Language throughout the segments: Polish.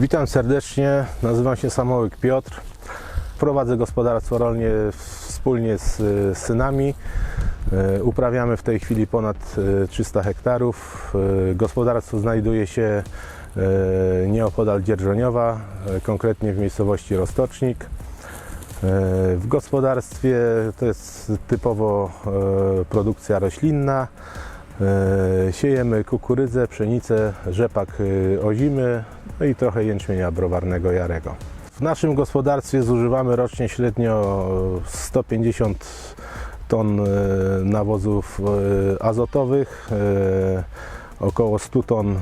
Witam serdecznie, nazywam się Samołyk Piotr. Prowadzę gospodarstwo rolnie wspólnie z e, synami. E, Uprawiamy w tej chwili ponad e, 300 hektarów. E, Gospodarstwo znajduje się nieopodal Dzierżoniowa, konkretnie w miejscowości Rostocznik. W gospodarstwie to jest typowo produkcja roślinna. Siejemy kukurydzę, pszenicę, rzepak ozimy no i trochę jęczmienia browarnego jarego. W naszym gospodarstwie zużywamy rocznie średnio 150 ton e, nawozów e, azotowych, e, około 100 ton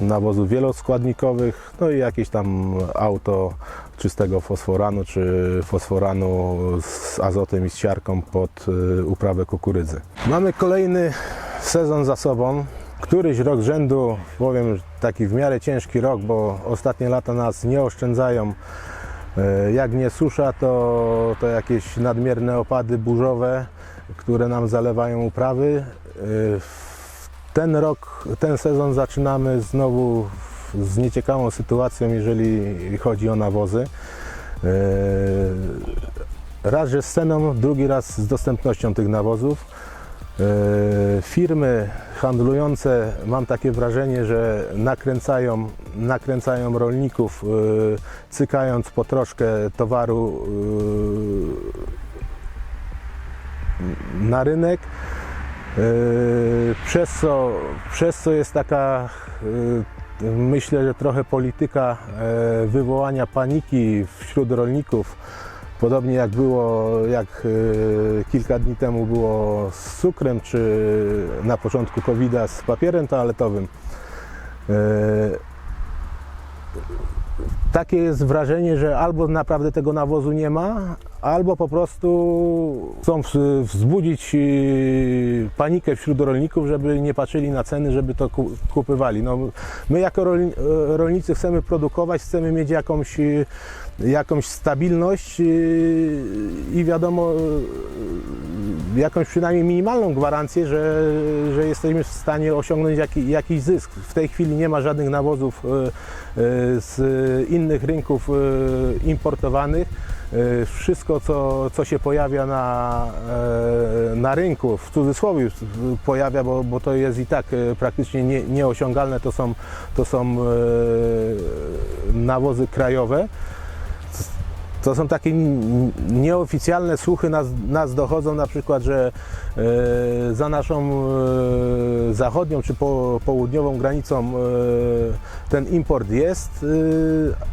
nawozów wieloskładnikowych, no i jakieś tam auto czystego fosforanu czy fosforanu z azotem i z siarką pod uprawę kukurydzy. Mamy kolejny sezon za sobą. Któryś rok z rzędu, powiem taki w miarę ciężki rok, bo ostatnie lata nas nie oszczędzają. E, Jak nie susza, to, to jakieś nadmierne opady burzowe, które nam zalewają uprawy. E, Ten rok, ten sezon zaczynamy znowu z nieciekawą sytuacją, jeżeli chodzi o nawozy. E, Raz, że z ceną, drugi raz z dostępnością tych nawozów. E, Firmy handlujące, mam takie wrażenie, że nakręcają, nakręcają rolników, e, cykając po troszkę towaru e, na rynek. Przez co, przez co jest taka, myślę, że trochę polityka wywołania paniki wśród rolników. Podobnie jak było, jak e, kilka dni temu było z cukrem, czy na początku covid z papierem toaletowym. E, Takie jest wrażenie, że albo naprawdę tego nawozu nie ma, albo po prostu chcą wzbudzić e, panikę wśród rolników, żeby nie patrzyli na ceny, żeby to ku- kupywali. No, my jako e, rolnicy chcemy produkować, chcemy mieć jakąś, e, jakąś stabilność e, i wiadomo, jakąś przynajmniej minimalną gwarancję, że, że jesteśmy w stanie osiągnąć jaki, jakiś zysk. W tej chwili nie ma żadnych nawozów z innych rynków importowanych. E, Wszystko, co, co się pojawia na, e, na rynku, w cudzysłowie pojawia, bo, bo to jest i tak e, praktycznie nie, nieosiągalne, to są, to są e, nawozy krajowe. To są takie nieoficjalne słuchy nas, nas dochodzą na przykład, że e, za naszą e, zachodnią czy po, południową granicą e, ten import jest,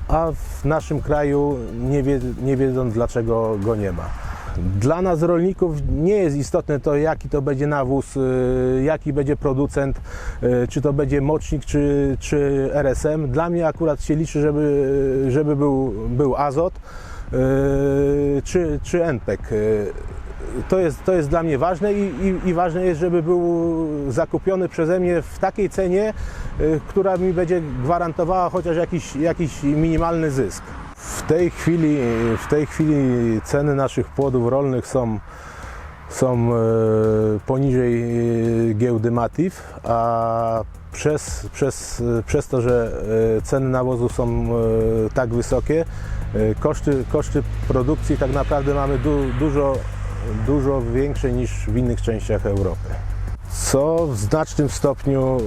e, a w naszym kraju nie, wie, nie wiedzą dlaczego go nie ma. Dla nas rolników nie jest istotne to, jaki to będzie nawóz, e, jaki będzie producent, e, czy to będzie mocznik, czy, czy RSM. Dla mnie akurat się liczy, żeby, żeby był, był azot czy, czy NPEK. E, To jest, to jest dla mnie ważne i, i, i ważne jest, żeby był zakupiony przeze mnie w takiej cenie, e, która mi będzie gwarantowała chociaż jakiś, jakiś minimalny zysk. W tej chwili, w tej chwili ceny naszych płodów rolnych są, są poniżej giełdy Matif, a przez, przez, przez to, że e, ceny nawozu są e, tak wysokie, e, koszty, koszty produkcji tak naprawdę mamy du, dużo, dużo większe niż w innych częściach Europy. Co w znacznym stopniu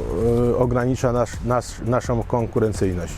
e, ogranicza nasz, nasz, naszą konkurencyjność.